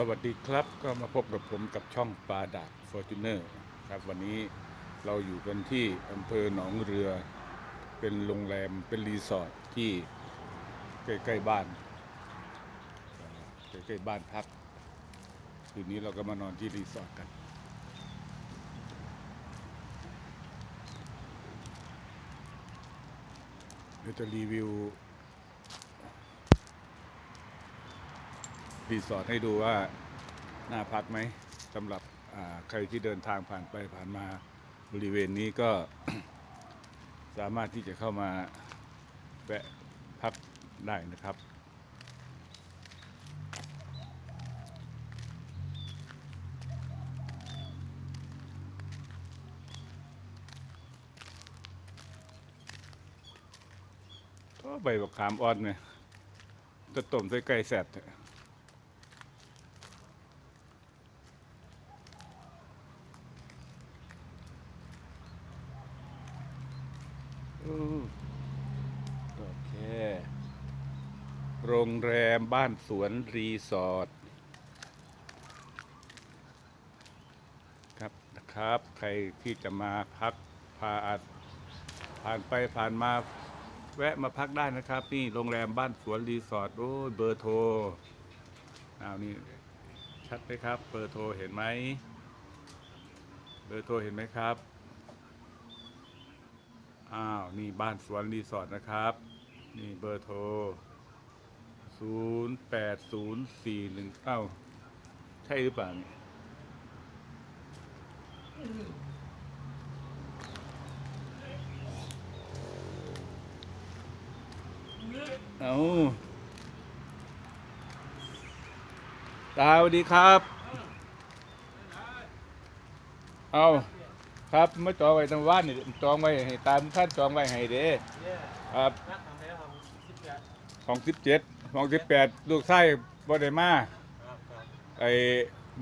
สวัสดีครับก็มาพบกับผมกับช่องปลาดาบฟอร์จูเนอร์ครับวันนี้เราอยู่กันที่อำเภอหนองเรือ เป็นโรงแรมเป็นรีสอร์ทที่ใกล้ๆบ้านใกล้ๆบ้านพักคืนนี้เราก็มานอนที่รีสอร์ทกันเดี๋ยวจะรีวิว รีสอร์ทให้ดูว่าน่าพักไหมสำหรับใครที่เดินทางผ่านไปผ่านมาบริเวณนี้ก็สามารถที่จะเข้ามาแวะพักได้นะครับ ก็ใบบักขามอ่อนเนี่ยจะต้มใส่ไก่แสบเถอะอืม โอเค โรงแรมบ้านสวนรีสอร์ทครับนะครับ ใครที่จะมาพักพาอาผ่านไปผ่านมาแวะมาพักได้นะครับ นี่โรงแรมบ้านสวนรีสอร์ทโอ้ยเบอร์โทรอ้าวนี่ชัดไหมครับ เบอร์โทรเห็นไหมเบอร์โทรเห็นไหมครับ อ้าว นี่บ้านสวนรีสอร์ทนะครับ นี่เบอร์โทรศูนย์แปดศูนย์สี่หนึ่งเอ้าใช่หรือเปล่าเนี่ยเอาตาสวัสดีครับ เอา ครับเมื่อจองไว้ตั้งวันนี่จองไว้ให้ตามขั้นจองไว้ให้เด้เนี่ยครับนักทำแล้วครับสิบแปดของสิบเจ็ดของสิบแปดลูกไส้บ่ได้มาครับครับไอ้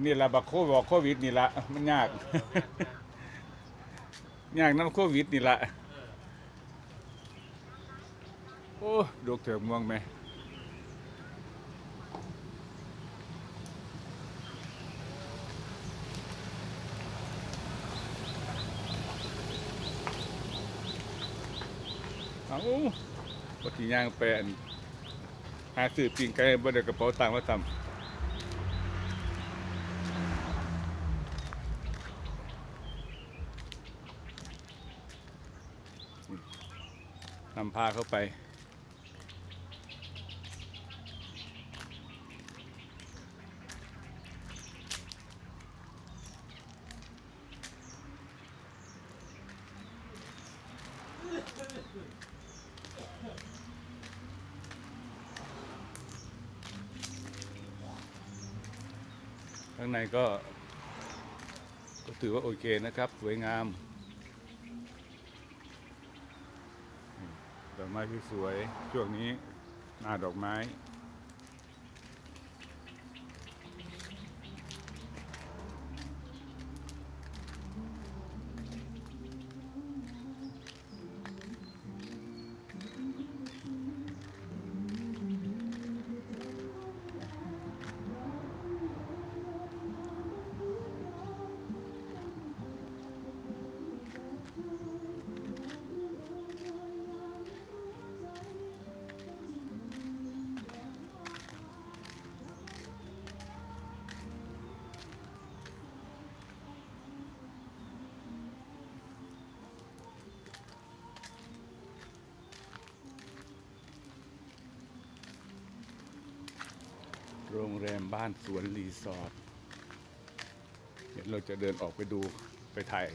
นี่ละบักโคบอกโควิดนี่ละมันยากยากน้ำโควิดนี่ละโอ้ดกเถือกม่วงไหม เอาปฏิย่างแปนหาซื้อปิงไก่บ่ได้กระเป๋าตังค์มาทำนำพาเข้าไปางในก็ ก็ถือว่าโอเคนะครับ สวยงามดอกไม้ที่สวยช่วงนี้หน้าดอกไม้ โรงแรมบ้านสวนรีสอร์ทเดี๋ยวเราจะเดินออกไปดูไปถ่าย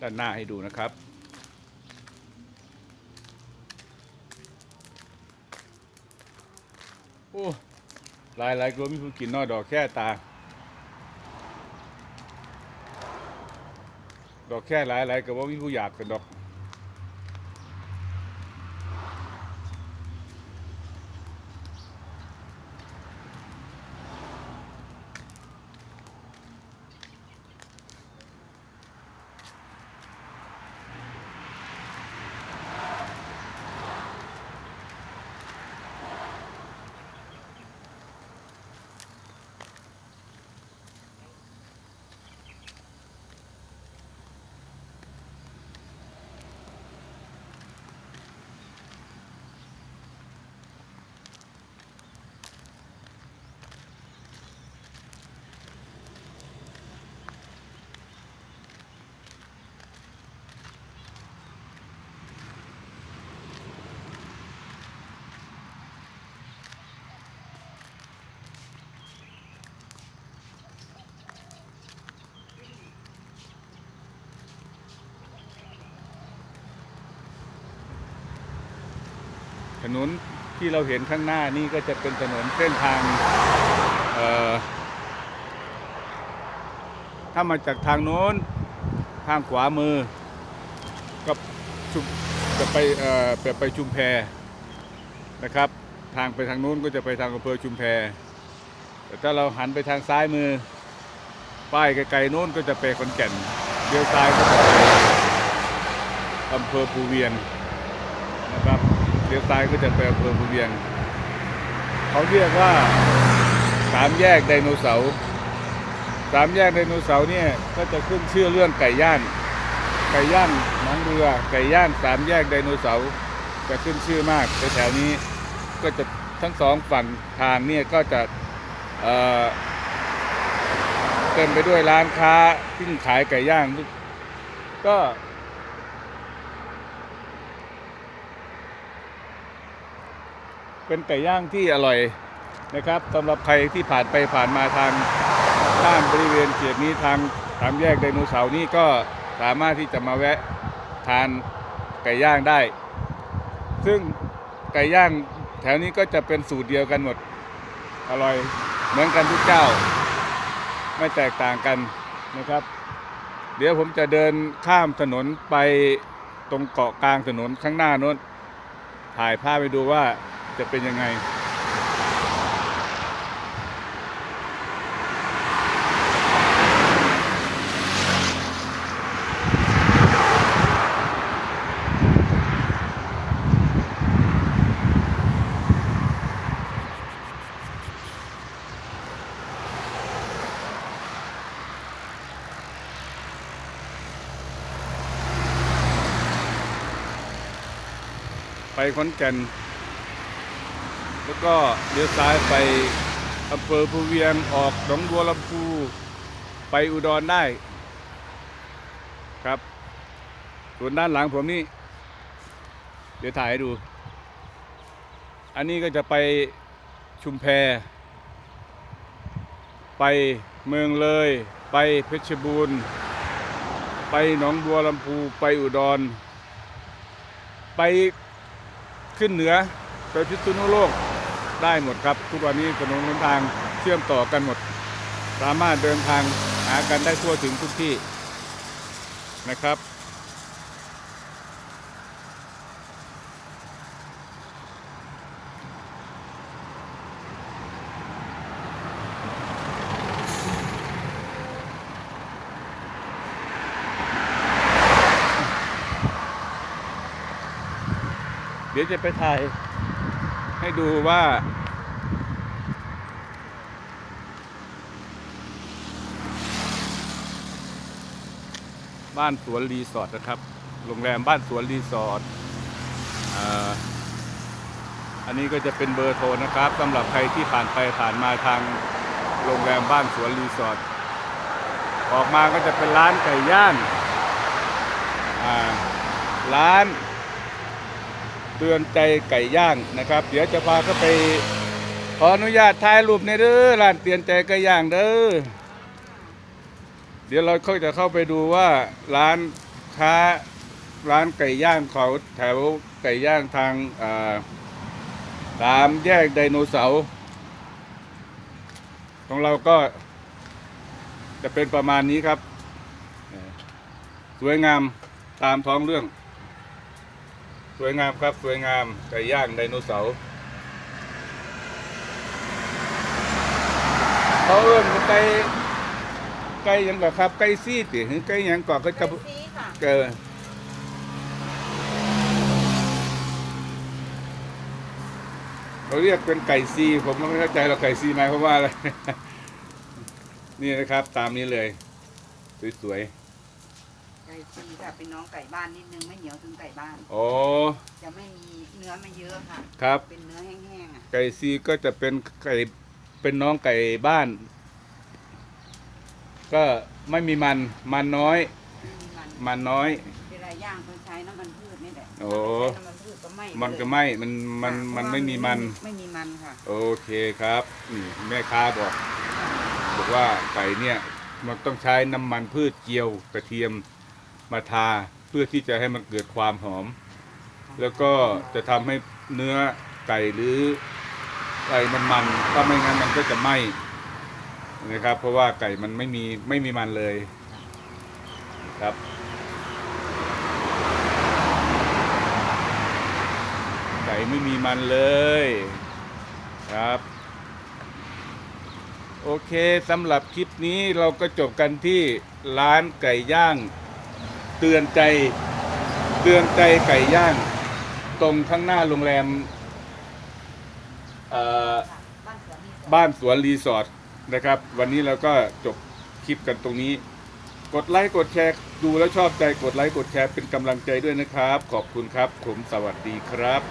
ด้านหน้าให้ดูนะครับ โอ้หลายหลายๆคนมีผู้กินนอดอกแค่ตา ดอกแค่หลายหลายก็ว่ามีผู้อยากกันดอก นนที่เราเห็นข้างหน้านี่ก็จะเป็นถนนเส้นทางถ้ามาจากทางโน้นทางขวามือก็จะไปเอ่อไปไปชุมแพนะครับ ทางไปทางนู้นก็จะไปทางอำเภอชุมแพแต่ถ้าเราหันไปทางซ้ายมือ ป้ายไกลๆโน้นก็จะไปขอนแก่นเลี้ยวซ้ายก็จะไปอำเภอภูเวียงนะครับ เลี้ยวซ้ายก็จะไปอำเภอภูเวียง เขาเรียกว่าสามแยกไดโนเสาร์สามแยกไดโนเสาร์เนี่ยก็จะขึ้นชื่อเรื่องไก่ย่างไก่ย่างหนองเรือไก่ย่างสามแยกไดโนเสาร์จะขึ้นชื่อมากแถวๆนี้ก็จะทั้งสองฝั่งทางเนี่ยก็จะเเต็มไปด้วยร้านค้าที่ขายไก่ย่าง ก็ เป็นไก่ย่างที่อร่อยนะครับสำหรับใครที่ผ่านไปผ่านมาทางข้ามบริเวณเขตนี้ทางสามแยกไดโนเสาร์นี่ก็สามารถที่จะมาแวะทานไก่ย่างได้ ซึ่งไก่ย่างแถวนี้ก็จะเป็นสูตรเดียวกันหมด อร่อยเหมือนกันทุกเจ้า ไม่แตกต่างกันนะครับ เดี๋ยวผมจะเดินข้ามถนนไปตรงเกาะกลางถนนข้างหน้าโน้นถ่ายภาพไปดูว่า จะเป็นยังไง ไปขอนแก่น แล้วก็เลี้ยวซ้ายไปอำเภอภูเวียงออกหนองบัวลำพูไปอุดรได้ครับ ส่วนด้านหลังผมนี่ เดี๋ยวถ่ายให้ดู อันนี้ก็จะไปชุมแพ ไปเมืองเลย ไปเพชรบูรณ์ ไปหนองบัวลำพูไปอุดร ไปขึ้นเหนือ ไปพิษณุโลก ได้หมดครับ ทุกวันนี้ถนนหนทางเชื่อมต่อกันหมด สามารถเดินทางหากันได้ทั่วถึงทุกที่นะครับ เดี๋ยวจะไปถ่าย ให้ดูว่าบ้านสวนรีสอร์ทนะครับ โรงแรมบ้านสวนรีสอร์ทอันนี้ก็จะเป็นเบอร์โทรนะครับสำหรับใครที่ผ่านไปผ่านมาทางโรงแรมบ้านสวนรีสอร์ทออกมาก็จะเป็นร้านไก่ย่างร้าน เตือนใจไก่ย่างนะครับ เดี๋ยวจะพาเข้าไปขออนุญาตถ่ายรูปในเด้อร้านเตือนใจไก่ย่างเด้อเดี๋ยวเราเขาจะเข้าไปดูว่าร้านค้าร้านไก่ย่างเขาแถวไก่ย่างทางาสามแยกไดโนเสาร์ของเราก็จะเป็นประมาณนี้ครับ สวยงามตามท้องเรื่อง สวยงามครับ สวยงามไก่ย่างไดโนเสาร์เขาเอื้นไก่ไก่หยังก่อครับไก่ซีดหรือไก่หยังก่อก็จะไก่ซีค่ะเกิดเราเรียกเป็นไก่ซีผมก็ไม่เข้าใจเราไก่ซีหมายความว่าอะไร นี่นะครับ ตามนี้เลย สวย ไก่ซีค่ะเป็นน้องไก่บ้านนิดนึงไม่เหนียวถึงไก่บ้านๆอ๋อ จะไม่มีเนื้อไม่เยอะค่ะ ครับ เป็นเนื้อแห้งๆอะไก่ซีก็จะเป็นไก่เป็นน้องไก่บ้าน ก็ไม่มีมันมันน้อย ไม่มีมันมันน้อย เวลาย่างต้องใช้น้ำมันพืชนี่แหละโอ้ ถ้าไม่ใช้น้ำมันพืชก็ไหม้มันก็เลยไม่มันมันค่ะมันเพราะว่าไม่มีมัน ไม่มีมันค่ะ โอเคครับนี่แม่ค้าบอก บอกว่าไก่เนี่ยมันต้องใช้น้ำมันพืชเจียวกระเทียม มาทาเพื่อที่จะให้มันเกิดความหอม แล้วก็จะทำให้เนื้อไก่หรือไก่มันมันถ้าไม่งั้นมันก็จะไหม้นะครับ เพราะว่าไก่มันไม่มีไม่มีมันเลยครับไก่ไม่มีมันเลยครับ โอเคสำหรับคลิปนี้เราก็จบกันที่ร้านไก่ย่าง เตือนใจ เตือนใจไก่ย่าง ตรงข้างหน้าโรงแรมเอ่อบ้านสวนรีสอร์ทบ้านสวนรีสอร์ทนะครับ วันนี้เราก็จบคลิปกันตรงนี้ กดไลค์กดแชร์ดูแล้วชอบใจกดไลค์กดแชร์เป็นกำลังใจด้วยนะครับ ขอบคุณครับ ผมสวัสดีครับ